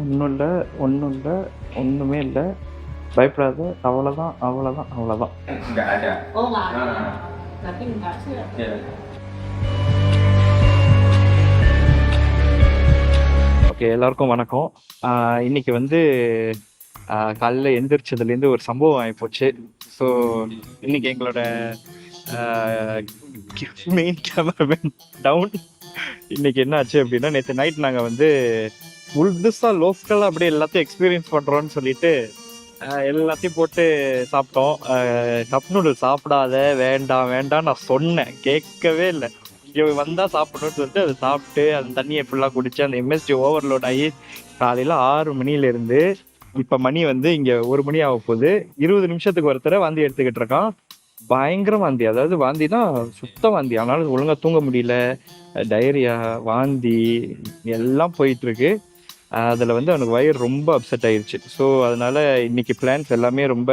ஒன்றும் இல்லை. ஒன்றும் இல்லை ஒன்றுமே இல்லை பயப்படாத அவ்வளோதான் அவ்வளோதான் அவ்வளோதான். ஓகே எல்லாருக்கும் வணக்கம். இன்னைக்கு வந்து காலைல எந்திரிச்சதுலேருந்து ஒரு சம்பவம் ஆகிப்போச்சு ஸோ இன்னைக்கு எங்களோட மெயின் கேமராமேன் டவுன் இன்னைக்கு என்ன ஆச்சு அப்படின்னா நேற்று நைட் நாங்கள் வந்து முழுசாக லோக்கலாக அப்படியே எல்லாத்தையும் எக்ஸ்பீரியன்ஸ் பண்ணுறோன்னு சொல்லிட்டு எல்லாத்தையும் போட்டு சாப்பிட்டோம். கப் நூடுல்ஸ் சாப்பிடாத வேண்டாம் வேண்டாம் நான் சொன்னேன். கேட்கவே இல்லை. இங்கே வந்தால் சாப்பிடணும்னு சொல்லிட்டு அதை சாப்பிட்டு அந்த தண்ணியை ஃபுல்லாக குடிச்சு அந்த எம்எஸ்டி ஓவர்லோட் ஆகி காலையில் ஆறு மணிலேருந்து இப்போ மணி வந்து இங்கே ஒரு மணி ஆக போகுது. இருபது நிமிஷத்துக்கு ஒருத்தர வாந்தி எடுத்துக்கிட்டு இருக்கான். பயங்கர வாந்தி. அதாவது வாந்தினா சுத்த வாந்தி. அதனால ஒழுங்காக தூங்க முடியல. டயரியா வாந்தி எல்லாம் போயிட்டு இருக்கு. அதில் வந்து அவனுக்கு வயிறு ரொம்ப அப்செட் ஆயிடுச்சு ஸோ அதனால இன்னைக்கு பிளான்ஸ் எல்லாமே ரொம்ப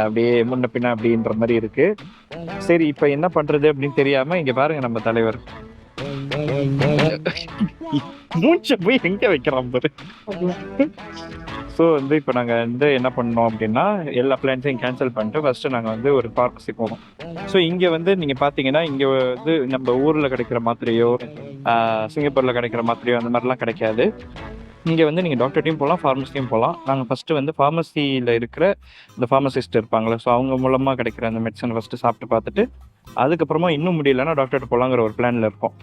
அப்படியே முன்ன பின்ன அப்படின்ற மாதிரி இருக்கு. சரி இப்போ என்ன பண்றது அப்படின்னு தெரியாம இங்க பாருங்க நம்ம தலைவர். மூச்ச போய் எங்க வைக்கிறான் பாரு. ஸோ வந்து இப்போ நாங்கள் வந்து என்ன பண்ணோம் அப்படின்னா எல்லா பிளான்ஸையும் கேன்சல் பண்ணிட்டு ஃபர்ஸ்ட் நாங்கள் வந்து ஒரு பார்க் போவோம் ஸோ இங்கே வந்து நீங்கள் பார்த்தீங்கன்னா இங்கே வந்து நம்ம ஊரில் கிடைக்கிற மாதிரியோ சிங்கப்பூரில் கிடைக்கிற மாதிரியோ அந்த மாதிரிலாம் கிடைக்காது. இங்கே வந்து நீங்கள் டாக்டர்ட்டையும் போகலாம் ஃபார்மசியும் போகலாம் நாங்கள் ஃபஸ்ட்டு வந்து ஃபார்மசியில் இருக்கிற இந்த ஃபார்மசிஸ்ட் இருப்பாங்களே ஸோ அவங்க மூலமாக கிடைக்கிற அந்த மெடிசன் ஃபஸ்ட்டு சாப்பிட்டு பார்த்துட்டு அதுக்கப்புறமா இன்னும் முடியலன்னா டாக்டர்கிட்ட போகலாங்கிற ஒரு பிளானில் இருப்போம்.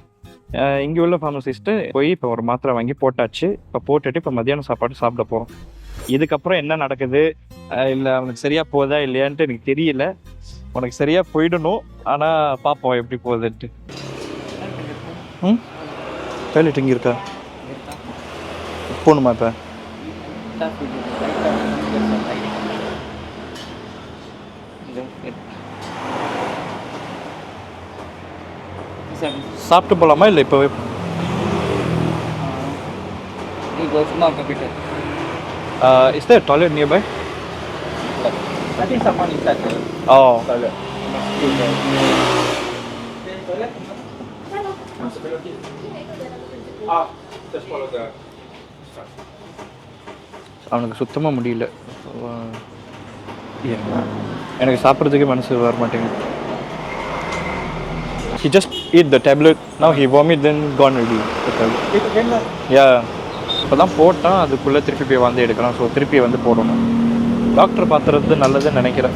இங்கே உள்ள ஃபார்மசிஸ்ட்டு போய் இப்போ ஒரு மாத்திரை வாங்கி போட்டாச்சு. இப்போ போட்டுட்டு இப்போ மதியானம் சாப்பாடு சாப்பிட போகிறோம் இதுக்கப்புறம் என்ன நடக்குது? இல்லை அவனுக்கு சரியாக போகுதா இல்லையான்ட்டு எனக்கு தெரியல. உனக்கு சரியாக போயிடணும். ஆனால் பார்ப்போம் எப்படி போகுதுன்ட்டு. ம்? டாய்லெட் இங்கே இருக்கா? போகணுமா இப்போ சாப்பிட்டு போகலாமா இல்லை இப்போவே Ini go semua computer. Is there toilet nearby I think someone inside the oh toilet. Ah, just follow the. அவனுக்கு சுத்தமாக முடியல. எனக்கு சாப்பிட்றதுக்கே மனசு வர மாட்டேங்குது he just it the tablet. Now he vomit then gone already the tablet. Yeah இப்போ தான் போட்டான் அதுக்குள்ளே திருப்பி போய் வந்து எடுக்கலாம் ஸோ திருப்பி வந்து போடணும். டாக்டர் பார்த்துறது நல்லதுன்னு நினைக்கிறேன்.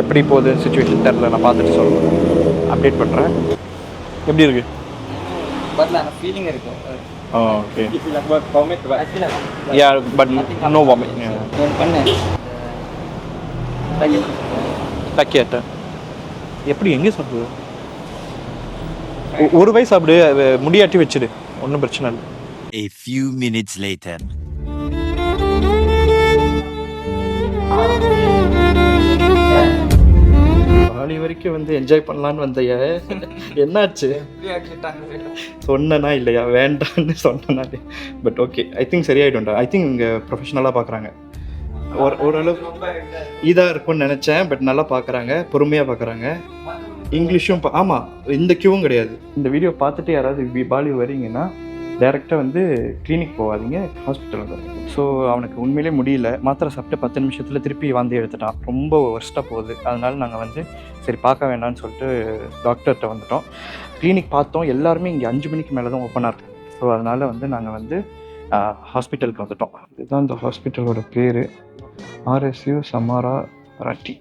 எப்படி போகுது சுச்சுவேஷன் தெரில நான் பார்த்துட்டு சொல்கிறேன் அப்டேட் பண்ணுறேன் எப்படி இருக்கு? But lah, feeling இருக்கும். ஓ okay I but feel like yeah but no vomit yang பண்ணேன். கேட்டேன் எப்படி எங்கே சாப்பிடுது ஒரு வயசு சாப்பிடு அது முடியாட்டி வச்சிடு. ஒன்றும் பிரச்சனை இல்லை. A few minutes later. வரைக்கும் வந்து என்ஜாய் பண்ணலான்னு வந்தைய என்னாச்சு? சொன்னனா இல்லையா? வேண்டான்னு சொன்னனா பட் ஓகே ஐ திங்க் சரியாயிடும்டா. ஐ திங்க் இங்கே ப்ரொஃபஷனலாக பார்க்குறாங்க ஒரு ஓரளவு இதாக இருக்கும்னு நினச்சேன் பட் நல்லா பார்க்குறாங்க பொறுமையாக பார்க்குறாங்க இங்கிலீஷும் பா- ஆமாம் இந்த கியூவும் கிடையாது. இந்த வீடியோ பார்த்துட்டு யாராவது வி- பாலி வரீங்கன்னா டேரெக்டாக வந்து கிளினிக் போகாதீங்க ஹாஸ்பிட்டலுக்கு ஸோ அவனுக்கு உண்மையிலே முடியல. மாத்திரை சாப்பிட்டு பத்து நிமிஷத்தில் திருப்பி வாந்தி எடுத்துட்டான். ரொம்ப ஒர்ஸ்ட்டாக போகுது. அதனால் நாங்கள் வந்து சரி பார்க்க வேண்டாம்னு சொல்லிட்டு டாக்டர்கிட்ட வந்துட்டோம். கிளினிக் பார்த்தோம். எல்லாருமே இங்கே அஞ்சு மணிக்கு மேலே தான் ஓப்பனாக இருக்குது ஸோ அதனால் வந்து நாங்கள் வந்து ஹாஸ்பிட்டலுக்கு வந்துட்டோம். இதுதான் இந்த ஹாஸ்பிட்டலோட பேர். ஆர்எஸ்யூ சமாரா ராட்டி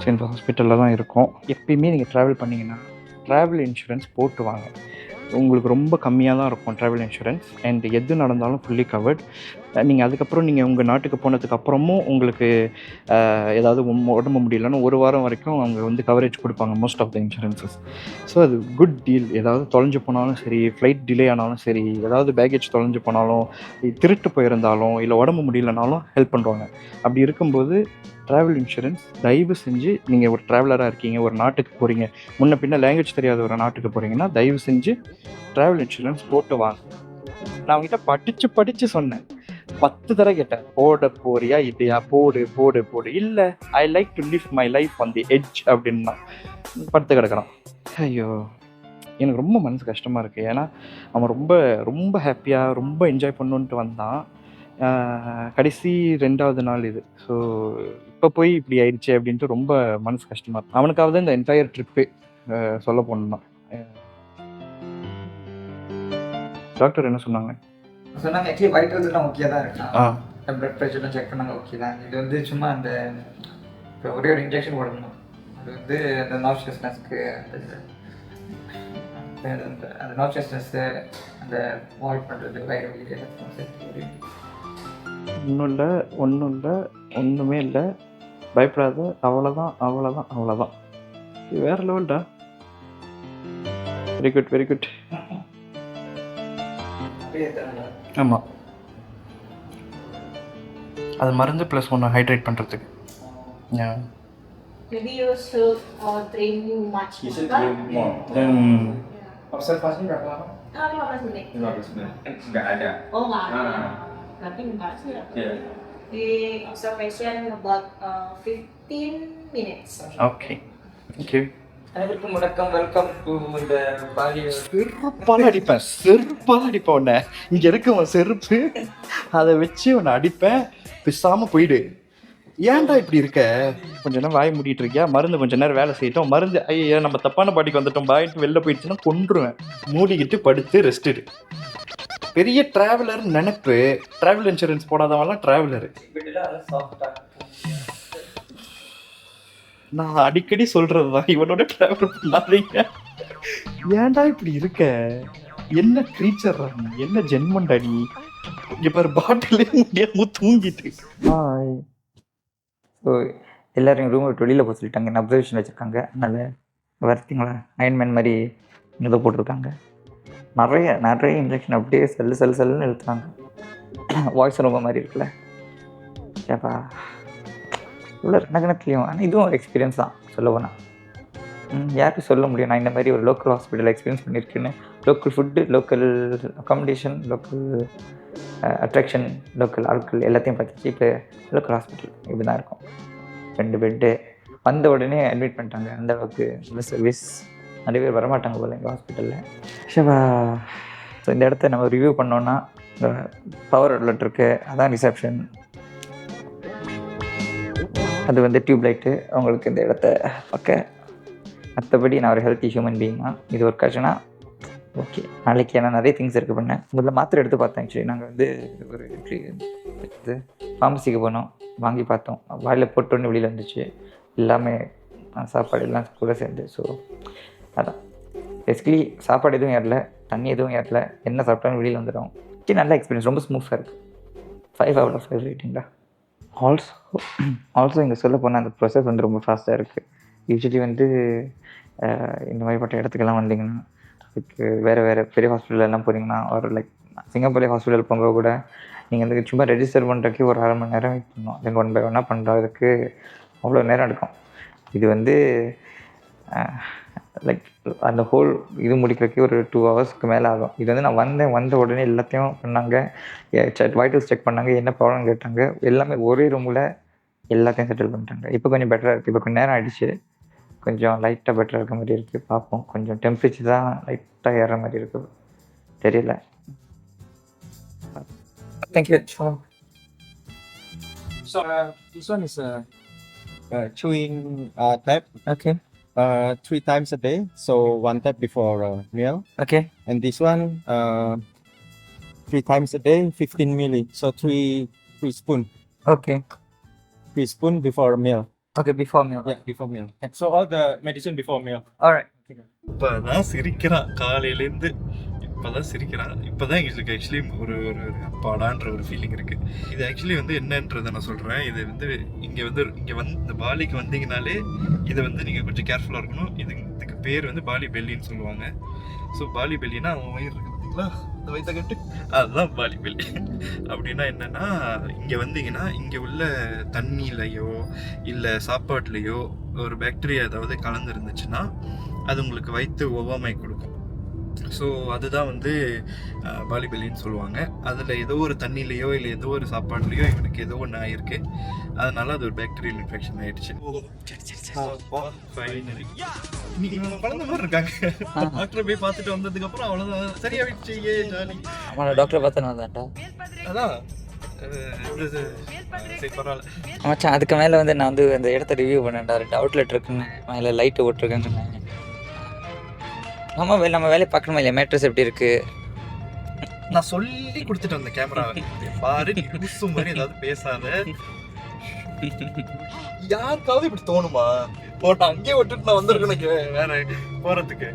ஸோ இந்த ஹாஸ்பிட்டலில் தான் இருக்கோம். எப்பயுமே நீங்கள் ட்ராவல் பண்ணிங்கன்னா ட்ராவல் இன்சூரன்ஸ் போட்டு வாங்க உங்களுக்கு ரொம்ப கம்மியாக தான் இருக்கும் ட்ராவல் இன்சூரன்ஸ் அண்ட் எது நடந்தாலும் ஃபுல்லி கவர்ட் நீங்கள் அதுக்கப்புறம் நீங்கள் உங்கள் நாட்டுக்கு போனதுக்கு அப்புறமும் உங்களுக்கு ஏதாவது உடம்பு முடியலன்னா ஒரு வாரம் வரைக்கும் அவங்க வந்து கவரேஜ் கொடுப்பாங்க most of the insurances so அது குட் டீல் ஏதாவது தொலைஞ்சு போனாலும் சரி ஃப்ளைட் டிலே ஆனாலும் சரி ஏதாவது பேக்கேஜ் தொலைஞ்சு போனாலும் திருட்டு போயிருந்தாலும் இல்லை உடம்பு முடியலனாலும் ஹெல்ப் பண்ணுவாங்க அப்படி இருக்கும்போது ட்ராவல் இன்சூரன்ஸ் தயவு செஞ்சு நீங்கள் ஒரு ட்ராவலராக இருக்கீங்க ஒரு நாட்டுக்கு போகிறீங்க முன்ன பின்ன லாங்குவேஜ் தெரியாத ஒரு நாட்டுக்கு போகிறீங்கன்னா தயவு செஞ்சு ட்ராவல் இன்சூரன்ஸ் போட்டு வாங்க. நான் அவங்ககிட்ட படித்து படித்து சொன்னேன். பத்து தடவை கேட்டேன். போட போறியா இல்லையா போடு போடு போடு. இல்லை I like to live my life on the edge அப்படின்னா படுத்து கிடக்கிறான். ஐயோ எனக்கு ரொம்ப மனசு கஷ்டமாக இருக்குது ஏன்னா அவன் ரொம்ப ரொம்ப ஹாப்பியாக ரொம்ப என்ஜாய் பண்ணுன்ட்டு வந்தான். கடைசி ரெண்டாவது நாள் இது. ஸோ இப்போ போய் இப்படி ஆயிடுச்சு அப்படின்ட்டு ரொம்ப மனசு கஷ்டமாக இருக்கு. அவனுக்காக தான் இந்த என்டையர் ட்ரிப்பே சொல்ல போனோம்னா. டாக்டர் என்ன சொன்னாங்க? சொன்னாங்க ஆக்சுவலி வைட்டல்ஸ்லாம் ஓகே தான் இருக்கான் பிளட் ப்ரெஷர்லாம் செக் பண்ணாங்க ஓகே தான். இது வந்து சும்மா அந்த ஒரே ஒரு இன்ஜெக்ஷன் போடணும். அது வந்து அந்த நாப்ஷியஸ்னஸ்க்கு அந்த அந்த- அந்த வாய்ட் பண்ணுறது வயிறு வலி எல்லாத்தையும் சேர்த்து ஒன்றும் இல்லை ஒன்றும் இல்லை ஒன்றுமே இல்லை பயப்படாத அவ்வளோதான் அவ்வளோதான் அவ்வளோதான் இது வேற லெவல்டா வெரி குட் வெரி குட். ஆமாம் அது மருந்து ப்ளஸ் ஒன்று ஹைட்ரேட் பண்ணுறதுக்கு should uh, drink much You should drink more. Hmm. Observasi berapa lama? Ah, 15 menit. 15 menit. Enggak ada. Oh, nggak ada. Ah. Enggak sih. Iya. Di observation about uh, 15 minutes. Okay okay அனைவருக்கும் வணக்கம் welcome to இந்த poly செருப்பால் அடிப்பேன் செருப்பால் அடிப்பேன் உன்னை இங்கே இருக்க உன் செருப்பு. அதை வச்சு உன்னை அடிப்பேன். பேசாமல் போயிடு. ஏன்டா இப்படி இருக்க? கொஞ்ச நேரம் வாய் மூடிட்டு இருக்கியா? மருந்து கொஞ்ச நேரம் வேலை செய்யட்டும். மருந்து ஐயா நம்ம தப்பான பாடிக்கு வந்துட்டோம். பாயிட்டு வெளில போயிடுச்சுன்னா கொன்றுவேன். மூடிக்கிட்டு படுத்து ரெஸ்ட் எடு. பெரிய டிராவலர் நினைப்பு. டிராவல் இன்சூரன்ஸ் போடாதவன்லாம் டிராவலரு நான் அடிக்கடி சொல்றது தான் இவனோட டிராவல் பண்ணாதீங்க. ஏன்டா இப்படி இருக்க? என்ன க்ரீச்சர் என்ன ஜென்மண்டா நீ? இங்க பாரு பாட்டிலே முடியாம தூங்கிட்டு. ஹாய் ஸோ எல்லோரும் ரூம் விட்டு வெளியில் போக சொல்லிட்டாங்க. என்ன அப்சர்வேஷன் வச்சுருக்காங்க? அதனால் வருத்திங்களா? அயன்மேன் மாதிரி இதை போட்டிருக்காங்க. நிறைய நிறைய இன்ஜெக்ஷன் அப்படியே செல்லு செல்லு செல்லுன்னு இழுத்துறாங்க. வாய்ஸ் ரொம்ப மாதிரி இருக்குல்ல? ஏப்பா. இவ்வளோ கணக்கிலையும் ஆனால் இதுவும் எக்ஸ்பீரியன்ஸ் தான் சொல்ல போனால் யாருக்கு சொல்ல முடியும். நான் இந்த மாதிரி ஒரு லோக்கல் ஹாஸ்பிட்டல் எக்ஸ்பீரியன்ஸ் பண்ணியிருக்கேன்னு. Local food local accommodation local attraction local ஆட்கள் எல்லாத்தையும் பார்த்துச்சு இப்போ லோக்கல் ஹாஸ்பிட்டல் இப்படி தான் இருக்கும். ரெண்டு பெட்டு வந்த உடனே அட்மிட் பண்ணிட்டாங்க. அந்த அளவுக்கு நல்ல சர்வீஸ் நிறைய பேர் வரமாட்டாங்க போல எங்கள் ஹாஸ்பிட்டலில் ஷிவா. ஸோ இந்த இடத்த நம்ம ரிவ்யூ பண்ணோன்னா இந்த பவர் அவுட்லெட் இருக்குது அதான் ரிசப்ஷன் அது வந்து டியூப் லைட்டு அவங்களுக்கு இந்த இடத்த பார்க்க. மற்றபடி நான் ஒரு ஹெல்த்தி ஹியூமன் பீயிங் தான் இது ஒரு கஷ்டம்னா ஓகே நாளைக்கு ஏன்னா நிறைய திங்ஸ் இருக்குது பண்ணேன். முதல்ல மாத்திரை எடுத்து பார்த்தேன் ஆக்சுவலி நாங்கள் வந்து ஒரு இது ஃபார்மசிக்கு போனோம். வாங்கி பார்த்தோம். வாயில் போட்டோன்னு வெளியில் வந்துச்சு. எல்லாமே சாப்பாடு எல்லாம் கூட சேர்ந்து. ஸோ அதான். பேசிக்கலி சாப்பாடு எதுவும் ஏறல தண்ணி எதுவும் ஏறல என்ன சாப்பிட்டாலும் வெளியில் வந்துடும் சரி நல்ல எக்ஸ்பீரியன்ஸ் ரொம்ப ஸ்மூத்தாக இருக்குது ஃபைவ் அவுட் ஆஃப் ஃபைவ் ரேட்டிங்களா ஆல்சோ ஆல்சோ இங்கே சொல்ல போனால் அந்த ப்ரொசஸ் வந்து ரொம்ப ஃபாஸ்ட்டாக இருக்குது யூஸ்வலி வந்து இந்த மாதிரிப்பட்ட இடத்துக்கெல்லாம் வந்தீங்கன்னா அதுக்கு வேறு வேறு பெரிய ஹாஸ்பிட்டலெல்லாம் போகிறீங்கன்னா ஒரு லைக் சிங்கப்பூர்லேயே ஹாஸ்பிட்டல் போங்க கூட நீங்கள் வந்து சும்மா ரெஜிஸ்டர் பண்ணுறதுக்கு ஒரு அரை மணி நேரம் வெயிட் பண்ணணும். தென் ஒன் பை ஒன்னாக பண்ணுறதுக்கு அவ்வளோ நேரம் எடுக்கும். இது வந்து லைக் அந்த ஹோல் இது முடிக்கிறதுக்கு ஒரு டூ ஹவர்ஸ்க்கு மேலே ஆகும். இது வந்து நான் வந்தேன் வந்த உடனே எல்லாத்தையும் பண்ணாங்க. வைட்டல்ஸ் செக் பண்ணாங்க என்ன ப்ராப்ளம் கேட்டாங்க. எல்லாமே ஒரே ரூமில் எல்லாத்தையும் செட்டில் பண்ணிட்டாங்க. இப்போ கொஞ்சம் பெட்டராக இருக்குது இப்போ கொஞ்சம் நேரம் ஆயிடுச்சு. கொஞ்சம் லைட்டாக பெட்டராக இருக்க மாதிரி இருக்குது பார்ப்போம். கொஞ்சம் டெம்பரேச்சர் தான் லைட்டாக ஏற மாதிரி இருக்குது தெரியல. Thank you So this one is a uh, chewing uh. Okay Uh, three times a day. So one tab before uh, meal, okay and this one uh, three times a day, 15 milli. So three three spoon, okay three spoon before meal. Okay before meal Yeah, before meal. So all the medicine before meal. Alright இப்பதான் சிரிக்கிறான் காலையிலேருந்து இப்போதான் சிரிக்கிறான் இப்பதான் எங்களுக்கு actually ஒரு ஒரு அப்பாடான்ற ஒரு ஃபீலிங் இருக்கு. இது ஆக்சுவலி வந்து என்னன்றதை நான் சொல்றேன். இது வந்து இங்க வந்து இங்க வந்து இந்த பாலிக்கு வந்தீங்கனாலே இதை வந்து நீங்க கொஞ்சம் கேர்ஃபுல்லா இருக்கணும். இது இதுக்கு பேர் வந்து பாலி பெல்லின்னு சொல்லுவாங்க. ஸோ பாலி பெல்லினா அவன் வயிறு இருக்கு பார்த்தீங்களா இந்த வயிற்ற கட்டு. அதுதான் பாலி பெல்லி. அப்படின்னா என்னன்னா இங்க வந்தீங்கன்னா இங்க உள்ள தண்ணியிலையோ இல்லை சாப்பாட்டுலையோ ஒரு பாக்டீரியா ஏதாவது கலந்துருந்துச்சுன்னா அது உங்களுக்கு வயிற்று ஒவ்வாமை கொடுக்கும். ஸோ அதுதான் வந்து பாலிபெல்லின்னு சொல்லுவாங்க. அதில் ஏதோ ஒரு தண்ணிலையோ இல்லை ஏதோ ஒரு சாப்பாடுலையோ இவனுக்கு ஏதோ ஒன்று ஆயிருக்கு. அதனால அது ஒரு பாக்டீரியல் இன்ஃபெக்ஷன் ஆயிடுச்சு. இன்னைக்கு குழந்தை மாதிரி இருக்காங்க. டாக்டர் போய் பார்த்துட்டு வந்ததுக்கு அப்புறம் அவ்வளோதான் சரியாயிடுச்சு ஏ ஜாலி அவனை டாக்டரை பார்த்து வந்தான்டா. அதான். மச்சான் அதுக்கு மேலே வந்து நான் வந்து அந்த இடத்த ரிவ்யூ பண்ணேன்டா. ரெண்டு அவுட்லெட் இருக்குன்னு. மேலே லைட்டு ஓட்டிருக்காங்கன்னு நம்ம நம்ம வேலையை பார்க்கணுமா இல்லையா? மேட்ரஸ் எப்படி இருக்கு? நான் சொல்லி கொடுத்துட்டு வந்தேன் கேமரா பாரு நீ லூசு மாதிரி ஏதாவது பேசாத. யாருக்காவது இப்படி தோணுமா? போட்ட அங்கேயே விட்டுட்டு நான் வந்திருக்கேன் வேற போறதுக்கு.